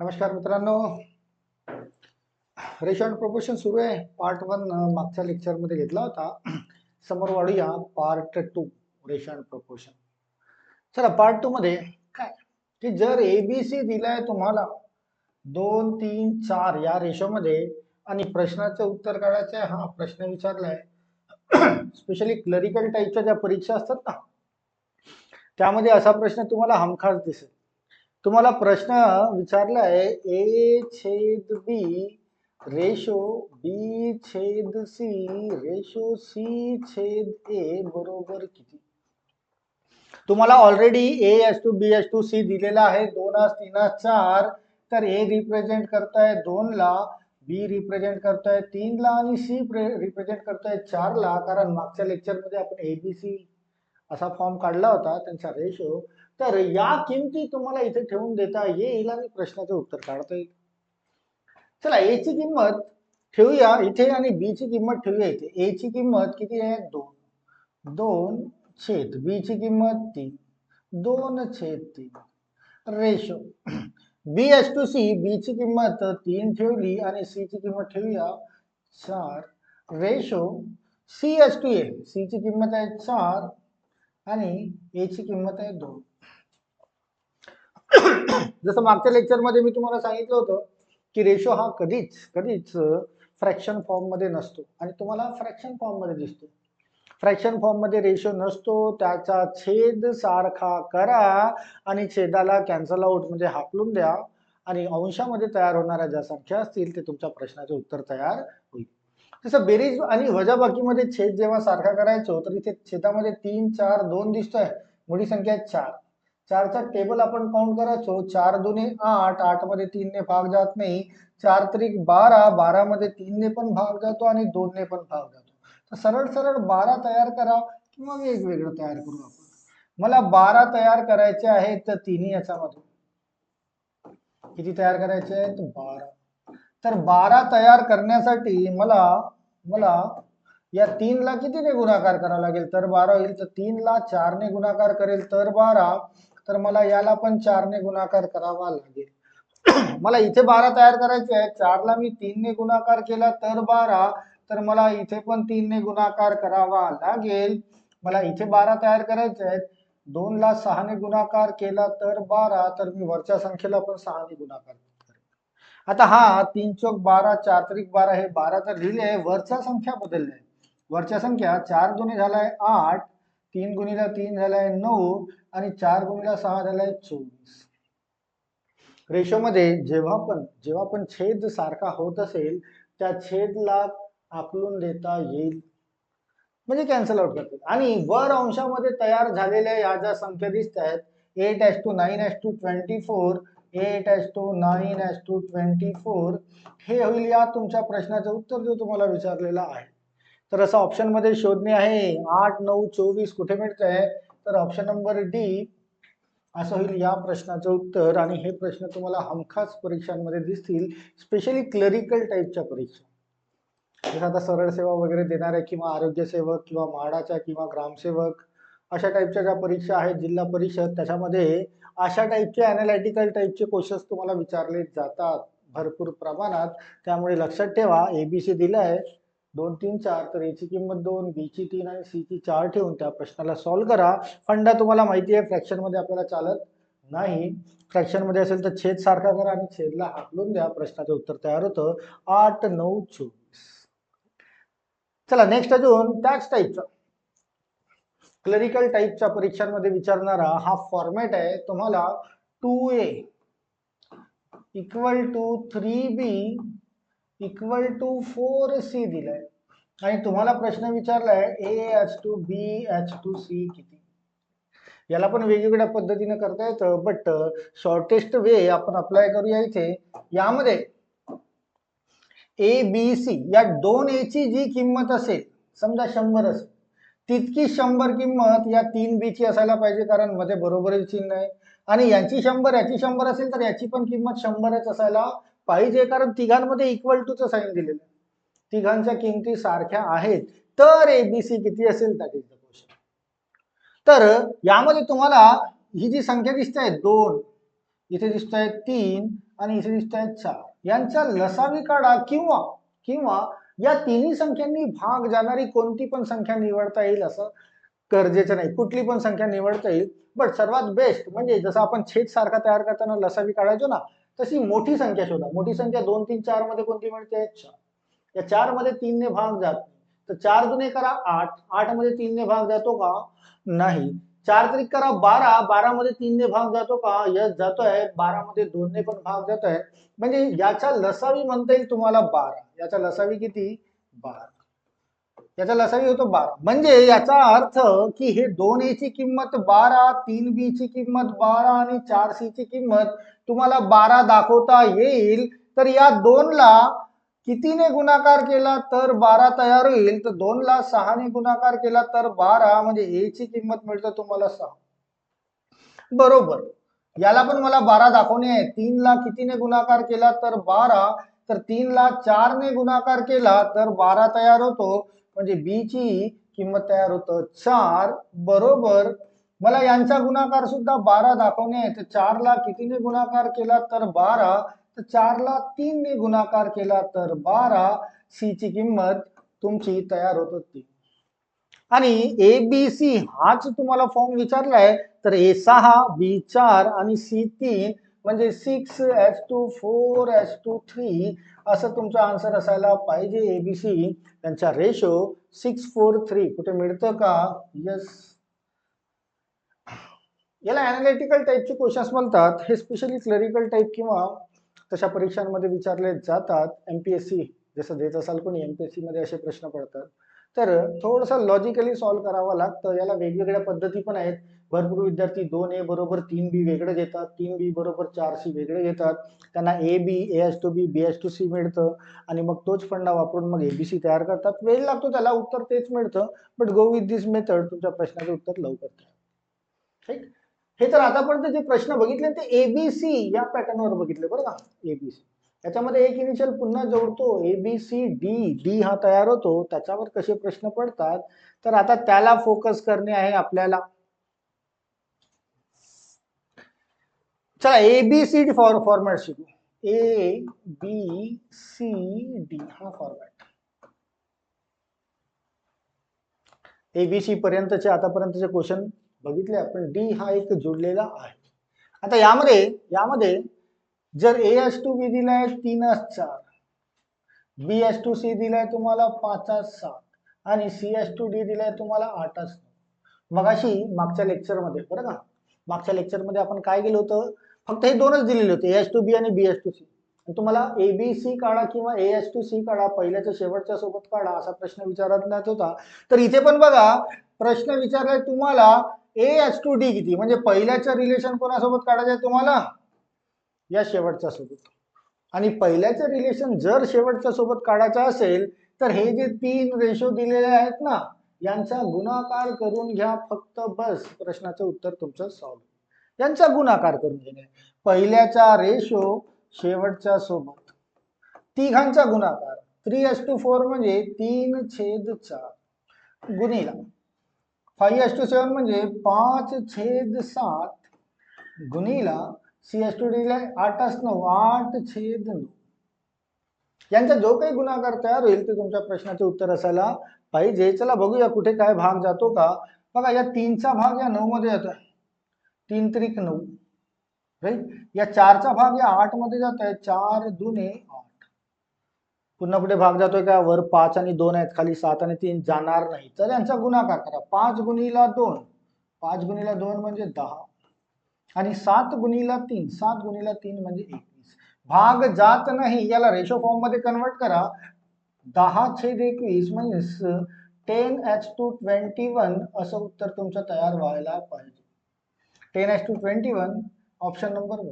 नमस्कार मित्रांनो. Ratio and proportion सुरू आहे. पार्ट वन मागच्या लेक्चरमध्ये घेतला होता. समोर वाढूया. Part two ratio and proportion चला पार्ट टू मध्ये काय? की जर ए बी सी दिलाय तुम्हाला दोन तीन चार या रेशोमध्ये आणि प्रश्नाचं उत्तर काढायचं आहे हा प्रश्न विचारलाय. स्पेशली क्लरिकल टाईपच्या ज्या परीक्षा असतात ना त्यामध्ये असा प्रश्न तुम्हाला हमखास दिसेल. तुम्हाला प्रश्न विचारलाय, ए छेद बी रेशो बी छेद सी रेशो सी छेद ए बरोबर किती? तुम्हाला already A is to B is to C दिलेला आहे, दोन आज तीन आज चार. तर ए रिप्रेझेंट करताय दोनला बी रिप्रेझेंट करताय तीनला आणि सी रिप्रेझेंट करताय चारला कारण मागच्या लेक्चरमध्ये आपण ए बी सी असा फॉर्म काढला होता, त्यांचा रेशो तर या किमती तुम्हाला इथे ठेवून देता येईल आणि प्रश्नाचं उत्तर काढता येईल. चला ए ची किंमत ठेवूया इथे आणि बी ची किंमत ठेवूया इथे. ए ची किंमत किती आहे? दोन. दोन छेद बी ची किंमत तीन. दोन छेद तीन. Ratio. B is to C B ची किंमत तीन ठेवली आणि सी ची किंमत ठेवूया चार. Ratio. C is to A C ची किंमत आहे चार आणि ए ची किंमत आहे दोन. जसं मागच्या लेक्चरमध्ये मी तुम्हाला सांगितलं होतं की रेशो हा कधीच कधीच फ्रॅक्शन फॉर्ममध्ये नसतो. आणि तुम्हाला फ्रॅक्शन फॉर्ममध्ये दिसतो. फ्रॅक्शन फॉर्ममध्ये रेशो नसतो त्याचा छेद सारखा करा आणि छेदाला कॅन्सल आउट म्हणजे हाकलून द्या आणि अंशामध्ये तयार होणाऱ्या ज्या संख्या असतील ते तुमच्या प्रश्नाचे उत्तर तयार होईल. तसं बेरीज आणि वजाबाकीमध्ये छेद जेव्हा सारखा करायचो तर इथे छेदामध्ये तीन चार दोन दिसतोय. मोठी संख्या चार. चारचा टेबल आपण काउंट करायचो. चार दोन्ही आठ आठमध्ये तीन ने भाग जात नाही. चार त्रिक बारा बारा मध्ये तीन ने पण भाग जातो आणि दोनने पण भाग जातो. तर सरळ सरळ बारा तयार करा किंवा वेगवेगळं तयार करू आपण. मला बारा तयार करायचे आहेत तर तिन्ही याच्यामध्ये किती तयार करायचे आहेत? बारा. तर बारा तयार करण्यासाठी मला मला या तीनला कितीने गुणाकार करावा लागेल? तर बारा होईल. तर तीनला चारने गुणाकार करेल. तर बारा. तर मला याला पण चारने गुणाकार करावा लागेल. मला इथे बारा तयार करायचे आहे चारला मी तीनने गुणाकार केला तर बारा तर मला इथे पण तीनने गुणाकार करावा लागेल. मला इथे बारा तयार करायचे आहेत. दोनला सहाने गुणाकार केला तर बारा तर मी वरच्या संख्येला पण सहाने गुणाकार करेन आता हा तीन चौक बारा चार त्रिक बारा हे बारा तर लिहिले आहे. वरच्या संख्या बदलल्या आहे. वरच्या संख्या चार गुणे झालाय आठ तीन गुणीला तीन झालाय नऊ आणि चार गुणिला सहा झालाय चोवीस. रेशोमध्ये जेव्हा पण जेव्हा पण छेद सारखा होत असेल त्या छेदला आकलून देता येईल. म्हणजे कॅन्सल आउट करतील आणि वर अंशामध्ये तयार झालेल्या या ज्या संख्या दिसत आहेत eight is to nine is to twenty four eight is to nine is to twenty four हे होईल या तुमच्या प्रश्नाचं उत्तर जो तुम्हाला विचारलेला आहे. तर असं ऑप्शनमध्ये शोधणे आहे. आठ नऊ चोवीस कुठे मिळतंय? तर ऑप्शन नंबर डी असं होईल या प्रश्नाचं उत्तर. आणि हे प्रश्न तुम्हाला हमखास परीक्षांमध्ये दिसतील स्पेशली क्लरिकल टाईपच्या परीक्षा. जसं आता सरळ सेवा वगैरे देणाऱ्या किंवा आरोग्य सेवक किंवा म्हाडाच्या किंवा ग्रामसेवक अशा टाईपच्या ज्या परीक्षा आहेत जिल्हा परिषद त्याच्यामध्ये अशा टाईपचे अनालिटिकल टाईपचे क्वेश्चन्स तुम्हाला विचारले जातात भरपूर प्रमाणात. त्यामुळे लक्षात ठेवा एबीसी दिलं आहे दोन तीन चार तर याची किंमत दोन बीची तीन आणि सीची चार ठेवून त्या प्रश्नाला सॉल्व्ह करा. फंडा तुम्हाला माहिती आहे फ्रॅक्शनमध्ये आपल्याला चालत नाही. फ्रॅक्शनमध्ये असेल तर छेद सारखा करा आणि छेदला हाकलून द्या. प्रश्नाचं उत्तर तयार होतं. आठ नऊ चोवीस. चला नेक्स्ट अजून त्याच टाईपचा क्लरिकल टाईपच्या परीक्षांमध्ये विचारणारा हा फॉर्मॅट आहे. तुम्हाला two A equal to three B equal to four C दिलाय. आणि तुम्हाला प्रश्न विचारलाय A H to B H to C किती? याला पण वेगवेगळ्या पद्धतीने करता येतं बट शॉर्टेस्ट वे आपण अप्लाय करूया इथे. यामध्ये ए बी सी या दोन ए ची जी किंमत असेल समजा शंभर असेल तितकी शंभर किंमत या तीन बी ची असायला पाहिजे कारण मध्ये बरोबर चिन्ह आहे. आणि यांची शंभर याची शंभर असेल तर याची पण किंमत शंभरच असायला पाहिजे कारण तिघांमध्ये इक्वल टूचं साईन दिलेलं आहे. तिघांच्या किमती सारख्या आहेत. तर एबीसी किती असेल दॅट इज द क्वेश्चन तर यामध्ये तुम्हाला ही जी संख्या दिसत आहे दोन इथे दिसत आहे तीन आणि इथे दिसत आहेत चार. यांचा लसावी काढा किंवा किंवा या तिन्ही संख्यांनी भाग जाणारी कोणती पण संख्या निवडता येईल असं गरजेचं नाही. कुठली पण संख्या निवडता येईल. बट सर्वात बेस्ट म्हणजे जसं आपण छेद सारखा तयार करताना लसावी काढायचो ना तशी मोठी संख्या शोधा. मोठी संख्या दोन तीन चारमध्ये कोणती मिळते? चार. या चारमध्ये तीनने भाग जात तर चार दुने करा आठ. आठमध्ये तीनने भाग जातो का? नाही. चार तरी करा बारा. बारा मध्ये तीनने भाग जातो का? यश जातोय. बारा मध्ये दोनने पण भाग जातोय. म्हणजे याच्या लसावी म्हणता येईल तुम्हाला बारा. याचा लसावी किती? बारा. याचा लसावी होतो बारा. म्हणजे याचा अर्थ की हे दोन ए ची किंमत बारा तीन बी ची किंमत बारा आणि चार सी ची किंमत तुम्हाला बारा दाखवता येईल. तर या दोनला कितीने गुणाकार केला तर बारा तयार होईल? तर दोनला सहाने गुणाकार केला तर बारा म्हणजे ए ची किंमत मिळतं तुम्हाला सहा. बरोबर. याला पण मला बारा दाखवणे आहे. तीनला कितीने गुणाकार केला तर बारा? तर तीनला चारने गुणाकार केला तर बारा तयार होतो. म्हणजे बी ची किंमत तयार होतं. चार बरोबर मला यांचा गुणाकार सुद्धा बारा दाखवणे. आहे तर चारला कितीने गुणाकार केला तर बारा. तर चारला तीनने गुणाकार केला तर बारा. सी ची किंमत तुमची तयार होत होती. आणि ए बी सी हाच तुम्हाला फॉर्म विचारलाय. तर ए सहा बी चार आणि सी तीन. म्हणजे six H to four H to three असं तुमचा आन्सर असायला पाहिजे एबीसी त्यांचा रेशो सिक्स फोर थ्री कुठे मिळतं का? यस याला अनालिटिकल टाईपचे क्वेश्चन्स म्हणतात. हे स्पेशली क्लरिकल टाईप किंवा तशा परीक्षांमध्ये विचारले जातात. एम पी एस सी जसं देत असाल कोणी एम पी एस सीमध्ये असे प्रश्न पडतात. तर थोडंसं लॉजिकली सॉल्व्ह करावं लागतं. याला वेगवेगळ्या पद्धती पण आहेत. भरपूर विद्यार्थी दोन ए बरोबर तीन बी वेगळे घेतात तीन बी बरोबर चार सी वेगळे घेतात. त्यांना A B A is to B B is to C मिळतं. आणि मग तोच फंडा वापरून मग एबीसी तयार करतात. वेळ लागतो त्याला उत्तर तेच मिळतं. But go with this method तुमच्या प्रश्नाचं उत्तर लवकर ठीक हे तर आतापर्यंत जे प्रश्न बघितले ते एबीसी या पॅटर्नवर बघितले बरं का? एबीसी याच्यामध्ये एक इनिशियल पुन्हा जोडतो. A B C D D हा तयार होतो. त्याच्यावर कसे प्रश्न पडतात? तर आता त्याला फोकस करणे आहे आपल्याला. चला A B C D for format शिकू. ए बी सी डी हा फॉर्मॅट ए बी सी पर्यंतचे आतापर्यंतचे क्वेश्चन बघितले आपण. डी हा एक जोडलेला आहे. आता यामध्ये यामध्ये जर ए एस टू बी दिलाय तीन चार. बी एस टू सी दिलाय तुम्हाला पाच सात. आणि सी एस टू डी दिलाय तुम्हाला आठ मग अशी मागच्या लेक्चरमध्ये बरं का? मागच्या लेक्चरमध्ये आपण काय केलं होतं? फक्त हे दोनच दिलेले होते ए एस टू बी आणि बी एस टू सी तुम्हाला ए बी सी काढा किंवा ए एस टू सी काढा पहिल्याच्या शेवटच्या सोबत काढा असा प्रश्न विचारण्यात होता. तर इथे पण बघा प्रश्न विचारलाय तुम्हाला ए एस टू डी किती? म्हणजे पहिल्याचं रिलेशन कोणासोबत काढायचं आहे तुम्हाला? या शेवटच्या सोबत. आणि पहिल्याचं रिलेशन जर शेवटच्या सोबत काढायचं असेल तर हे जे तीन रेशो दिलेले आहेत ना यांचा गुणाकार करून घ्या फक्त बस. प्रश्नाचं उत्तर तुमचं सॉल्व यांचा गुणाकार करून घेणे. पहिल्याचा रेशो शेवटच्या सोबत. तिघांचा गुणाकार. थ्री एस टू फोर म्हणजे तीन छेद चार गुणिला. फाईव्ह एस टू सेवन म्हणजे पाच छेद सात गुणिला. सी एस टू डीला आठ अस नऊ आठ छेद नऊ. यांचा जो काही गुणाकार तयार होईल ते तुमच्या प्रश्नाचे उत्तर असायला पाहिजे. चला बघूया कुठे काय भाग जातो का. बघा या तीनचा भाग या नऊ मध्ये येतोय. तीन त्रिक नऊ. राईट या चारचा भाग या आठमध्ये जात आहे. चार दुने आठ. पुन्हा कुठे भाग जातोय का? वर पाच आणि दोन आहेत. खाली सात आणि तीन जाणार नाही. तर यांचा गुणाकार करा. पाच गुणीला दोन. पाच गुणीला दोन म्हणजे दहा. आणि सात गुणीला तीन. सात गुणीला तीन म्हणजे एकवीस. भाग जात नाही. याला रेशो फॉर्ममध्ये कन्वर्ट करा. दहा छेद एकवीस म्हणजे ten H to twenty one असं उत्तर तुमचं तयार व्हायला पाहिजे. Ten H to twenty one option number one.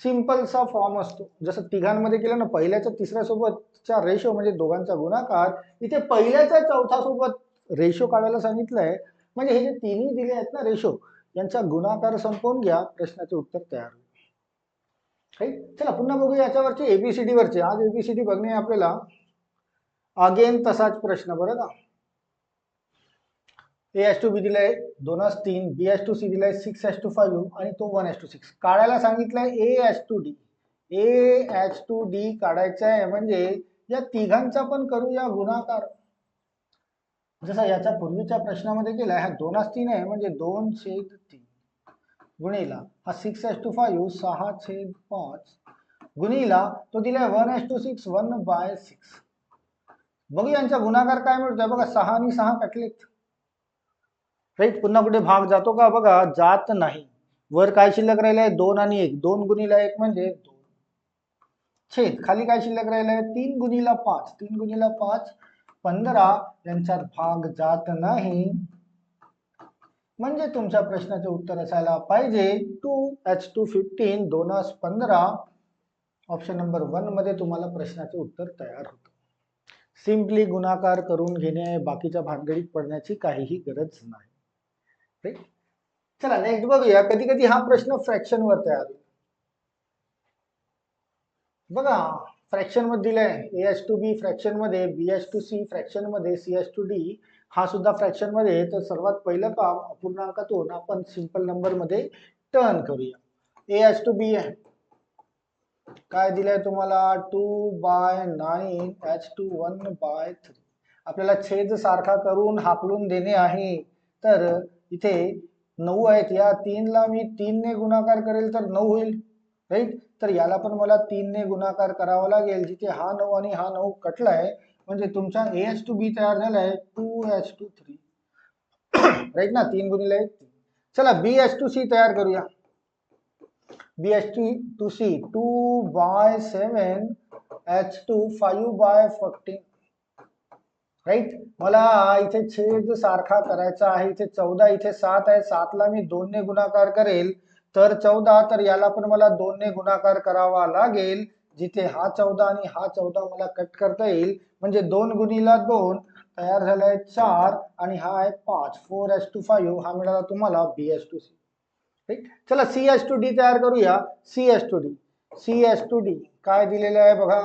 सिम्पलचा form असतो. जसं तिघांमध्ये केलं ना पहिल्याच्या तिसऱ्यासोबतचा रेशो म्हणजे दोघांचा गुणाकार इथे पहिल्याच्या चौथासोबत रेशो काढायला सांगितलंय. म्हणजे हे जे तिन्ही दिले आहेत ना रेशो यांचा गुणाकार संपवून घ्या प्रश्नाचे उत्तर तयार होईल. चला पुन्हा बघू याच्यावरचे एबीसीडी वरचे. आज एबीसीडी बघणे आपल्याला. अगेन तसाच प्रश्न बरं का? ए एस टू बी दिलाय एस तीन बी एस टू सी दिलाय सिक्स एस टू फाईव्ह आणि तो वन एस टू सिक्स काढायला सांगितलंय A is to D A H to D काढायचा आहे म्हणजे या तिघांचा पण करूया गुणाकार. जसा याच्या पूर्वीच्या प्रश्नामध्ये केला हा दोनास तीन आहे म्हणजे दोन छेद तीन. गुणीला हा सिक्स एच टू फाईव्ह सहा छेद पाच. गुणीला तो दिलाय one H to six one by six बघू यांचा गुणाकार काय मिळतोय. बघा सहा आणि सहा कटलेत. राईट पुन्हा कुठे भाग जातो का? बघा जात नाही. वर काय शिल्लक राहिलंय? दोन आणि एक. दोन गुणिला एक म्हणजे दोन. छेद. खाली काय शिल्लक राहिलंय? तीन गुणिला पाच. तीन गुणिला पाच पंधरा यांच्यात भाग जात नाही. म्हणजे तुमच्या प्रश्नाचे उत्तर असायला पाहिजे. टू एच टू फिफ्टीन दोनास पंधरा. ऑप्शन नंबर वनमध्ये तुम्हाला प्रश्नाचे उत्तर तयार होतं. सिम्पली गुणाकार करून घेणे बाकीच्या भानगडीत पडण्याची काहीही गरज नाही. चला नेक्स्ट बघूया. कधी कधी हा प्रश्न फ्रॅक्शन वर तयार बघा फ्रॅक्शनमध्ये दिलाय. ए एच टू बी फ्रॅक्शनमध्ये बी एच टू सी फ्रॅक्शनमध्ये सी एच टू डी हा सुद्धा फ्रॅक्शनमध्ये तर सर्वात पहिलं काम अपूर्णांकातून आपण सिंपल नंबरमध्ये टर्न करूया. ए एच टू बी आहे. काय दिलंय तुम्हाला? Two by nine H to one by three आपल्याला छेद सारखा करून हाकलून देणे आहे. तर इथे नऊ आहेत. या तीनला मी तीनने गुणाकार करेल तर नऊ होईल राईट तर याला पण मला तीनने गुणाकार करावा लागेल. जिथे हा नऊ आणि हा नऊ कटलाय म्हणजे तुमचा ए एच टू बी तयार झालाय two H to three right ना? तीन गुणिले एक. चला बी एच टू सी तयार करूया. B H to two C two by seven H to five by fourteen right मला इथे छेद सारखा करायचा आहे. इथे चौदा इथे सात आहे. सातला मी दोनने गुणाकार करेल. तर चौदा तर याला पण मला दोनने गुणाकार करावा लागेल. जिथे हा चौदा आणि हा चौदा मला कट करता येईल. म्हणजे दोन गुणीला दोन तयार झालाय चार आणि हा आहे पाच. फोर एस टू फाईव्ह हा मिळाला तुम्हाला B is to C. Right चला सी एस टू डी तयार करूया. C is to D. C is to D. काय दिलेलं आहे बघा?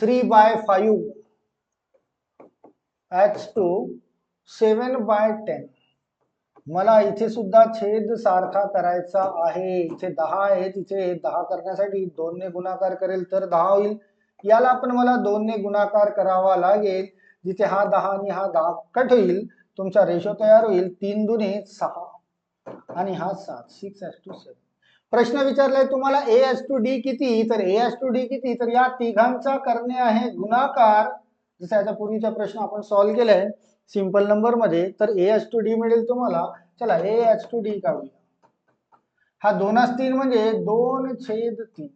Three by five. Is to seven by ten मला इथे सुद्धा छेद सारखा करायचा आहे. इथे दहा आहे तिथे दहा करण्यासाठी दोनने गुणाकार करेल तर दहा होईल. याला पण मला दोनने गुणाकार करावा लागेल. जिथे हा दहा आणि हा दहा कट होईल तुमचा रेशो तयार होईल तीन दुने सहा. आणि हा सात सिक्स एस टू सेवन प्रश्न विचारलाय तुम्हाला ए एस टू डी किती? तर ए एस टू डी किती? तर या तिघांचा करणे आहे गुणाकार. जसं याचा पूर्वीचा प्रश्न आपण सॉल्व्ह केलाय सिंपल नंबरमध्ये तर ए एच टू डी मिळेल तुम्हाला. चला ए एच टू डी काढूया. हा दोनास तीन म्हणजे दोन छेद तीन.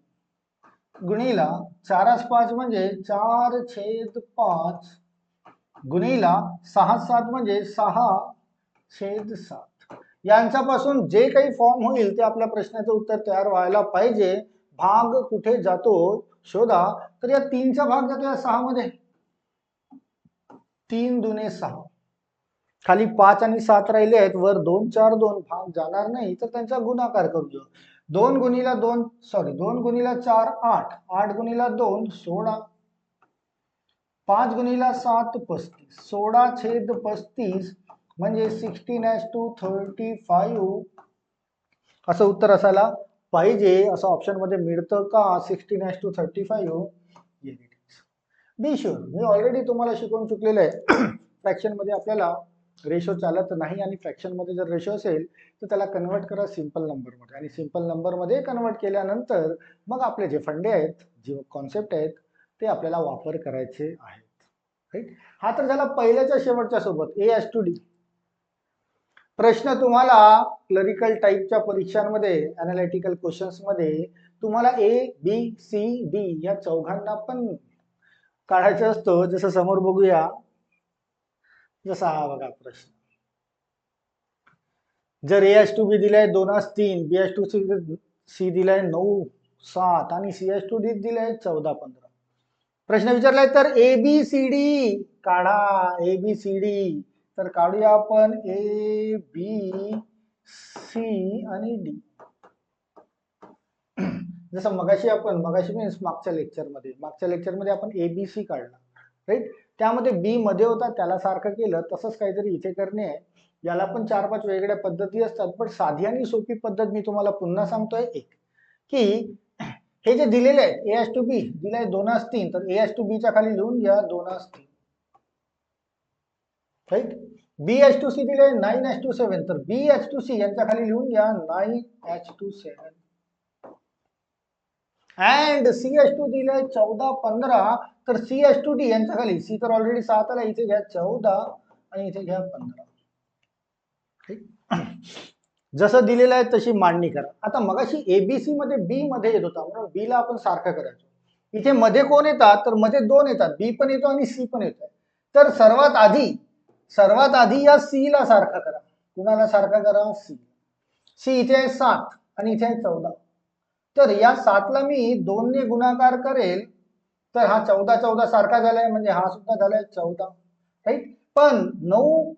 गुणीला चारास पाच म्हणजे चार छेद पाच. गुणीला सहा सात म्हणजे सहा छेद सात. यांच्यापासून जे काही फॉर्म होईल ते आपल्या प्रश्नाचं उत्तर तयार व्हायला पाहिजे. भाग कुठे जातो? शोधा. तर या तीनचा भाग जातो या सहा मध्ये तीन दुने सहा. खाली पाच आणि सात राहिले आहेत वर दोन चार दोन. भाग जाणार नाही तर त्यांचा गुणाकार करूया दोन गुणीला दोन सॉरी दोन गुणीला चार आठ. आठ गुणीला दोन सोळा. पाच गुणीला सात पस्तीस. सोळा छेद पस्तीस म्हणजे sixteen is to thirty five असं उत्तर असायला पाहिजे असं ऑप्शनमध्ये मिळतं का? Sixteen is to thirty five be sure me already तुम्हाला शिकवून चुकलेलं आहे. फ्रॅक्शनमध्ये आपल्याला रेशो चालत नाही आणि फ्रॅक्शनमध्ये जर रेशो असेल तर त्याला कन्वर्ट करा सिंपल नंबरमध्ये आणि सिंपल नंबरमध्ये कन्वर्ट केल्यानंतर मग आपले जे फंडे आहेत जे कॉन्सेप्ट आहेत ते आपल्याला वापर करायचे आहेत. राईट हा तर झाला पहिल्याच्या शेवटच्या सोबत. ए एस टू डी प्रश्न तुम्हाला क्लरिकल टाईपच्या परीक्षांमध्ये अनालिटिकल क्वेश्चन्समध्ये तुम्हाला ए बी सी डी या चौघांना पण काढायचं असतं जसं समोर बघूया. जसा हा बघा प्रश्न. जर ए एस टू बी दिलाय दोनास तीन B is to C C दिलाय नऊ सात आणि सी एस टू डी दिलाय चौदा पंधरा. प्रश्न विचारलाय तर ए बी सी डी काढा. ए बी सी डी तर काढूया आपण ए बी सी आणि डी जसं मगाशी आपण मगाशी मीन्स मागच्या लेक्चरमध्ये मागच्या लेक्चरमध्ये आपण ए बी सी काढला राईट त्यामध्ये बी मध्ये होता त्याला सारखं केलं तसंच काहीतरी इथे करणे आहे. याला पण चार पाच वेगळ्या पद्धती असतात पण साधी आणि सोपी पद्धत मी तुम्हाला पुन्हा सांगतोय एक की हे जे दिलेले आहेत ए एस टू बी दिले आहे दोनास तीन तर ए एस टू बीच्या खाली लिहून घ्या दोनास तीन. Right B is to C दिले नाईन एच टू सेव्हन तर बी एच टू सी यांच्या खाली लिहून घ्या nine is to seven and C is to दिले चौदा पंधरा तर सी एस टू डी यांच्या खाली सी तर ऑलरेडी सात आला इथे घ्या चौदा आणि इथे घ्या पंधरा. ठीक? जसं दिलेलं आहे तशी मांडणी करा. आता मगाशी एबीसी मध्ये बी मध्ये येत होता म्हणून बी ला आपण सारखं करायचो. इथे मध्ये कोण येतात तर मध्ये दोन येतात. बी पण येतो आणि सी पण येतो तर सर्वात आधी सर्वात आधी या सी ला सारखा करा. कुणाला सारखा करा? सी सी इथे आहे सात आणि इथे आहे चौदा. तर या सातला मी दोनने गुणाकार करेल तर हा चौदा चौदा सारखा झालाय म्हणजे हा सुद्धा झालाय चौदा. राईट पण नऊ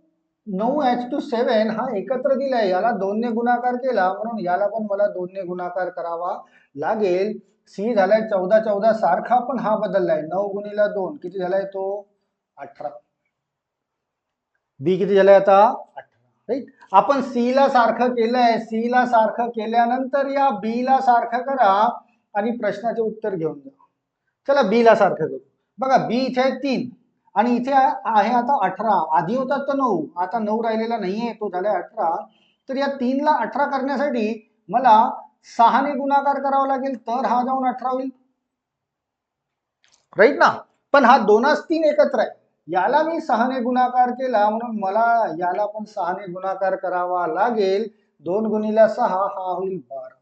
नऊ एच टू सेव्हन हा एकत्र दिलाय याला दोनने गुणाकार केला म्हणून याला पण मला दोनने गुणाकार करावा लागेल. सी झालाय चौदा चौदा सारखा पण हा बदललाय. नऊ गुणीला दोन किती झालाय तो? अठरा. बी किती झालाय आता? अठरा राईट आपण सी ला सारखं केलंय सी ला सारखं केल्यानंतर या बी ला सारखं करा आणि प्रश्नाचे उत्तर घेऊन जा. चला बी ला सारखं करू. बघा बी इथे आहे तीन आणि इथे आहे आता अठरा. आधी होता तर नऊ. आता नऊ राहिलेला नाहीये तो झालाय अठरा. तर या तीनला अठरा करण्यासाठी मला सहाने गुणाकार करावा लागेल तर हा जाऊन अठरा होईल. राईट ना? पण हा दोनच तीन एकत्र आहे. याला मी सहाने गुणाकार केला म्हणून मला याला पण सहाने गुणाकार करावा लागेल. दोन गुणीला सहा हा होईल बारा.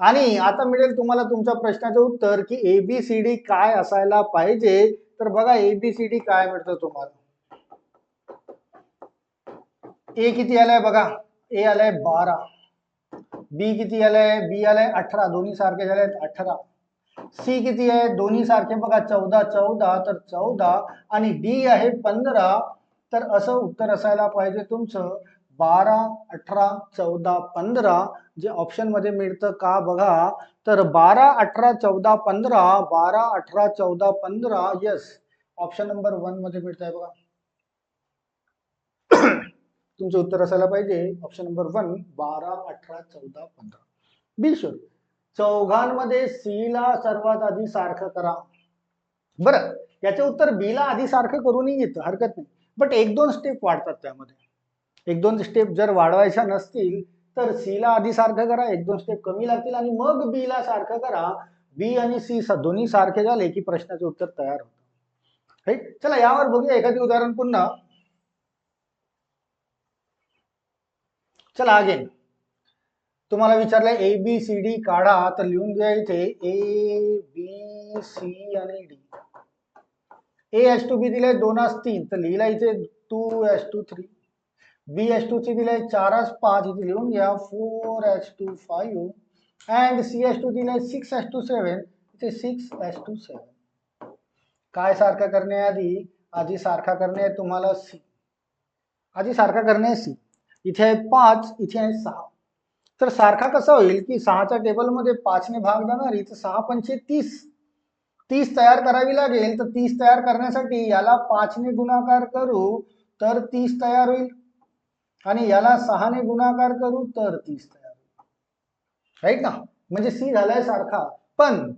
आणि आता मिळेल तुम्हाला तुमच्या प्रश्नाचं उत्तर की एबीसीडी काय असायला पाहिजे? तर बघा एबीसीडी काय मिळतं तुम्हाला. ए किती आलाय बघा? ए आलाय बारा. बी किती आलाय? बी आलाय अठरा. दोन्ही सारखे झाले अठरा. सी किती आहे? दोन्ही सारखे बघा चौदा चौदा तर चौदा आणि डी आहे पंधरा. तर असं उत्तर असायला पाहिजे तुमचं. बारा अठरा चौदा पंधरा जे ऑप्शनमध्ये मिळतं का बघा? तर बारा अठरा चौदा पंधरा बारा अठरा चौदा पंधरा यस ऑप्शन नंबर वनमध्ये मिळत आहे बघा. तुमचं उत्तर असायला पाहिजे. ऑप्शन नंबर वन बारा अठरा चौदा पंधरा. बी शुअर चौघांमध्ये सी ला सर्वात आधी सारखं करा. बरं याचं उत्तर बी ला आधी सारखं करूनही येतं हरकत नाही. बट एक दोन स्टेप वाढतात त्यामध्ये. एक दोन स्टेप जर वाढवायच्या नसतील तर सी ला आधी सारखं करा एक दोन स्टेप कमी लागतील आणि मग बी ला सारखं करा. बी आणि सी दोन्ही सारखे झाले की प्रश्नाचे उत्तर तयार होतं. चला यावर बघूया एखादी उदाहरण पुन्हा. चला अगेन तुम्हाला विचारलंय ए बी सी डी काढा, तर लिहून घ्या इथे. ए बी सी आणि D A is to B दिले दोनास तीन, तर लिहिला इथे two is to three B is to ची दिले चारच पाच, इथे लिहून घ्या. Four is to five and C is to दिले सिक्स एस टू सेवन इथे सिक्स एस टू सेवन काय सारखा करण्याआधी आधी? सारखा करणे आहे तुम्हाला सी आधी सारखा करणे सी आहे पाच आहे सहा. तर सारखा कसा होईल की सहाच्या टेबलमध्ये पाचने भाग जाणार इथं सहा पंचे तीस. तीस तयार करावी लागेल तर तीस तयार करण्यासाठी याला पाचने गुणाकार करू तर तीस तयार होईल. आणि याला सहाने गुणाकार करू तर तीस तयार होईल. राईट ना? म्हणजे सी झालाय सारखा. पण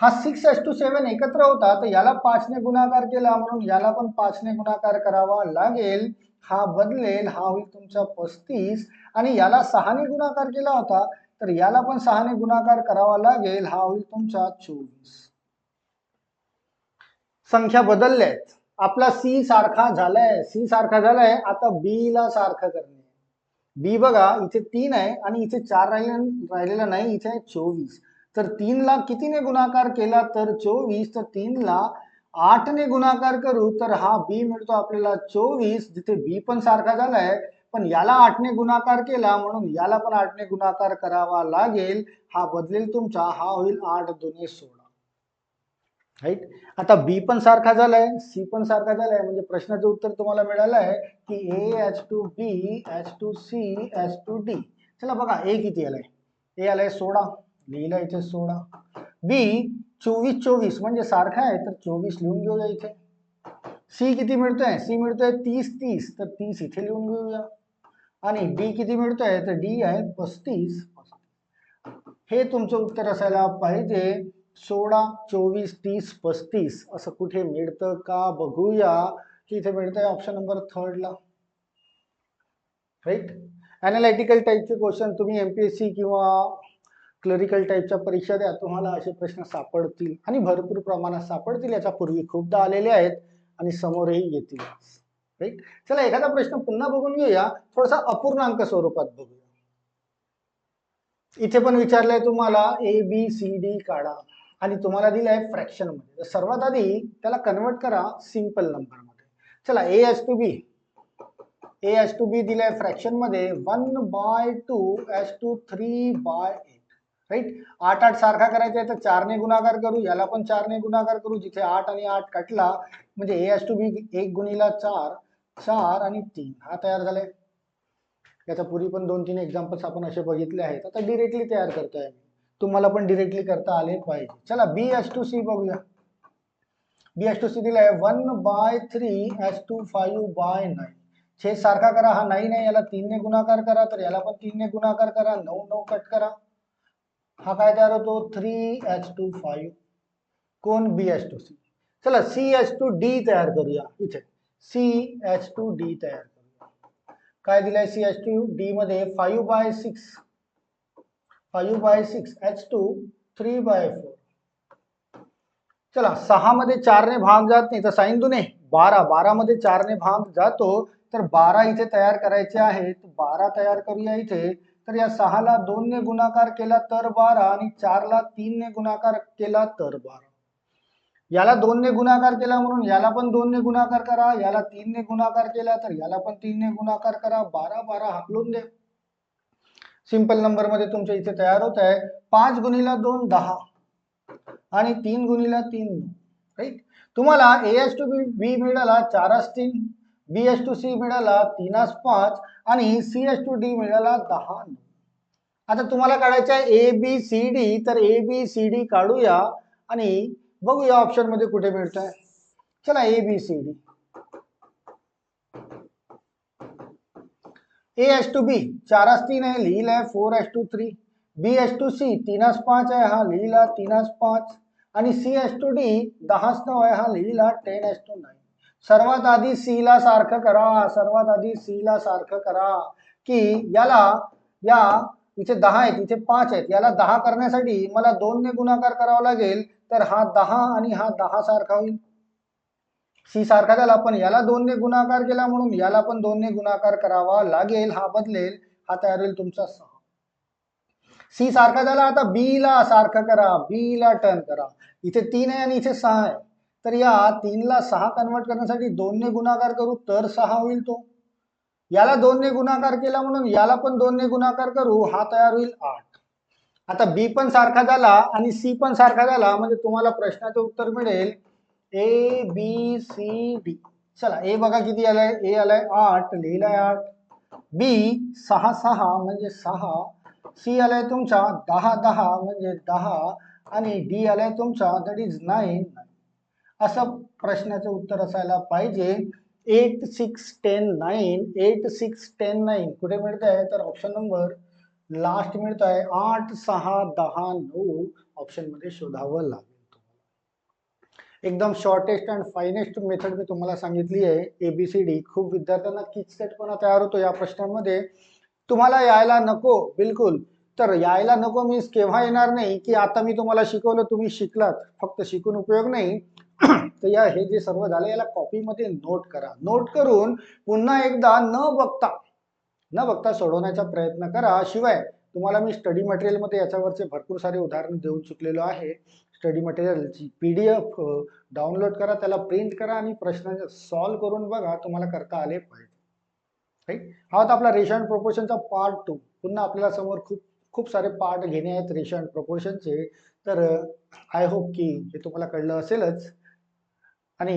हा सिक्स एस टू सेवन एकत्र होता तर याला पाचने गुणाकार केला म्हणून याला पण पाचने गुणाकार करावा लागेल. हा बदलेल हा होईल तुमचा पस्तीस. आणि याला सहाने गुणाकार केला होता तर याला पण सहाने गुणाकार करावा लागेल हा होईल तुमचा चोवीस. संख्या बदलल्या आहेत आपला सी सारखा झालाय. सी सारखा झालाय आता बी ला सारखं करणे. बी बघा इथे तीन आहे आणि इथे चार राहिले राहिलेला नाही इथे आहे चोवीस. तर तीन ला कितीने गुणाकार केला तर चोवीस तर तीन ला आठने गुणाकार करू तर हा बी मिळतो आपल्याला चोवीस जिथे बी पण सारखा झालाय पण याला आठने गुणाकार केला म्हणून याला पण आठने गुणाकार करावा लागेल. हा बदलेल तुमचा हा होईल आठ दोन्ही सोळा. राईट आता बी पण सारखा झालाय सी पण सारखा झालाय म्हणजे प्रश्नाचं उत्तर तुम्हाला मिळालं आहे की A is to B is to C is to D चला बघा ए किती आलाय? ए आलाय सोळा लिहिला इथे सोळा. बी चोवीस चोवीस म्हणजे सारखा आहे तर चोवीस लिहून घेऊया इथे. सी किती मिळतोय? सी मिळतोय तीस तीस. तर तीस इथे लिहून घेऊया. आणि डी किती मिळतोय? तर डी आहे पस्तीस. हे तुमचं उत्तर असायला पाहिजे. सोळा चोवीस तीस पस्तीस. असं कुठे मिळतं का बघूया. की इथे मिळतंय ऑप्शन नंबर थर्डला राईट अनालिटिकल टाईपचे क्वेश्चन तुम्ही एमपीएससी किंवा क्लरिकल टाईपच्या परीक्षा द्या तुम्हाला असे प्रश्न सापडतील आणि भरपूर प्रमाणात सापडतील याच्या पूर्वी खूपदा आलेले आहेत आणि समोरही येतील. राईट चला एखादा प्रश्न पुन्हा बघून घेऊया. थोडासा अपूर्णांक स्वरूपात बघूया. इथे पण विचारलंय तुम्हाला ए बी सी डी काढा. आणि तुम्हाला दिलंय फ्रॅक्शनमध्ये. तर सर्वात आधी त्याला कन्वर्ट करा सिंपल नंबरमध्ये. चला A is to B A is to B दिलंय फ्रॅक्शनमध्ये. One by two is to three by A right आठ आठ सारखा करायचा आहे तर चारने गुणाकार करू याला पण चारने गुणाकार करू जिथे आठ आणि आठ कटला म्हणजे ए एस टू बी एक गुणीला चार चार आणि तीन. हा तयार झालाय? याच्या पूर्वी पण दोन तीन एक्झाम्पल्स आपण असे बघितले आहेत. आता डिरेक्टली तयार करतोय तुम्हाला पण डिरेक्टली करता आले पाहिजे. चला बी एस टू सी बघूया. बी एस टू सी दिलाय. One by three is to five by nine छेद सारखा करा. हा नाही नाही याला तीनने गुणाकार करा. तर याला पण तीनने गुणाकार करा. नऊ नऊ कट करा. हा काय तयार होतो थ्री एच टू फाईव्ह कोण बी एच टू सी चला सी एच टू डी तयार करूया इथे सी एच टू डी तयार करूया काय दिलंय सी एच टू डी मध्ये five by six five by six is to three by four चला, सहा मध्ये चारने भाग जात नाही तर साईन दुने बारा बारा मध्ये चारने भाग जातो, तर बारा इथे तयार करायचे आहेत बारा तयार करूया इथे तर या सहाला दोनने गुणाकार केला तर बारा आणि चारला तीनने गुणाकार केला तर बारा. याला दोनने गुणाकार केला म्हणून याला पण दोनने गुणाकार करा याला तीनने गुणाकार केला तर याला पण तीनने गुणाकार करा. बारा बारा हाकलून दे सिंपल नंबरमध्ये तुमच्या इथे तयार होत आहे. पाच गुणीला दोन दहा. आणि तीन गुणीला तीन राईट तुम्हाला ए एस टू बी बी मिळाला चारास तीन बी एस टू सी मिळाला तीनास पाच आणि सी एस टू डी मिळाला दहा आता तुम्हाला काढायचं आहे ए बी सी डी तर ए बी सी डी काढूया आणि बघूया ऑप्शनमध्ये कुठे मिळतंय. चला A B C D A is to B चारास तीन आहे लिहिलाय four is to three B is to C तीनास पाच आहे हा लिहिला तीनास पाच. आणि सी एस टू डी दहाच नऊ आहे हा लिहिला टेन एस टू नाईन सर्वात आधी सी ला सारखं करा सर्वात आधी सी ला सारखं करा की याला या इथे दहा आहेत इथे पाच आहेत. याला दहा करण्यासाठी मला दोनने गुणाकार करावा लागेल तर हा दहा आणि हा दहा सारखा होईल. सी सारखा झाला पण याला दोनने गुणाकार केला म्हणून याला पण दोनने गुणाकार करावा लागेल हा बदलेल हा तयार होईल तुमचा सहा. सी सारखा झाला आता बी ला सारखं करा बी ला टर्न करा. इथे तीन आहे आणि इथे सहा आहे. तर या तीनला सहा कन्वर्ट करण्यासाठी दोनने गुणाकार करू तर सहा होईल तो. याला दोनने गुणाकार केला म्हणून याला पण दोनने गुणाकार करू हा तयार होईल आठ. आता बी पण सारखा झाला आणि सी पण सारखा झाला म्हणजे तुम्हाला प्रश्नाचं उत्तर मिळेल ए बी सी डी. चला ए बघा किती आलाय. ए आलाय आठ लिहिलाय आठ. बी सहा सहा म्हणजे सहा. सी आलाय तुमचा दहा दहा म्हणजे दहा. आणि डी आलाय तुमचा दॅट इज नाईन असं प्रश्नाचं उत्तर असायला पाहिजे. Eight six ten nine eight six ten nine कुठे मिळत आहे तर ऑप्शन नंबर लास्ट मिळत आहे आठ सहा दहा नऊ. ऑप्शनमध्ये शोधावं लागेल एकदम शॉर्टेस्ट अँड फायनेस्ट मेथड मी तुम्हाला सांगितली आहे. एबीसीडी खूप विद्यार्थ्यांना किचकटपणा तयार होतो या प्रश्नांमध्ये. तुम्हाला यायला नको. बिलकुल. तर यायला नको मीन्स केव्हा येणार नाही? की आता मी तुम्हाला शिकवलं तुम्ही शिकलात. फक्त शिकून उपयोग नाही. तर या हे जे सर्व झालं याला कॉपीमध्ये नोट करा. नोट करून पुन्हा एकदा न बघता न बघता सोडवण्याचा प्रयत्न करा. शिवाय तुम्हाला मी स्टडी मटेरियलमध्ये याच्यावरचे भरपूर सारे उदाहरण देऊन चुकलेलो आहे. स्टडी मटेरियलची पी डी एफ डाउनलोड करा त्याला प्रिंट करा आणि प्रश्न सॉल्व करून बघा तुम्हाला करता आले पाहिजे. राईट हा होता आपला रेशन प्रोपोर्शनचा पार्ट टू पुन्हा आपल्याला समोर खूप खूप सारे पार्ट घेणे आहेत रेशन प्रोपोर्शनचे तर आय होप की हे तुम्हाला कळलं असेलच. आणि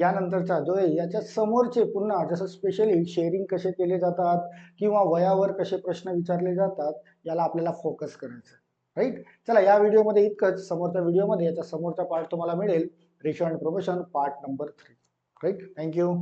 यानंतरचा जो आहे याच्या समोरचे पुन्हा जसं स्पेशली शेअरिंग कसे केले जातात किंवा वयावर कसे प्रश्न विचारले जातात याला आपल्याला फोकस करायचं. राईट चला या व्हिडिओमध्ये इतकंच. समोरच्या व्हिडिओमध्ये याचा समोरचा पार्ट तुम्हाला मिळेल. Ratio and proportion part number three right thank you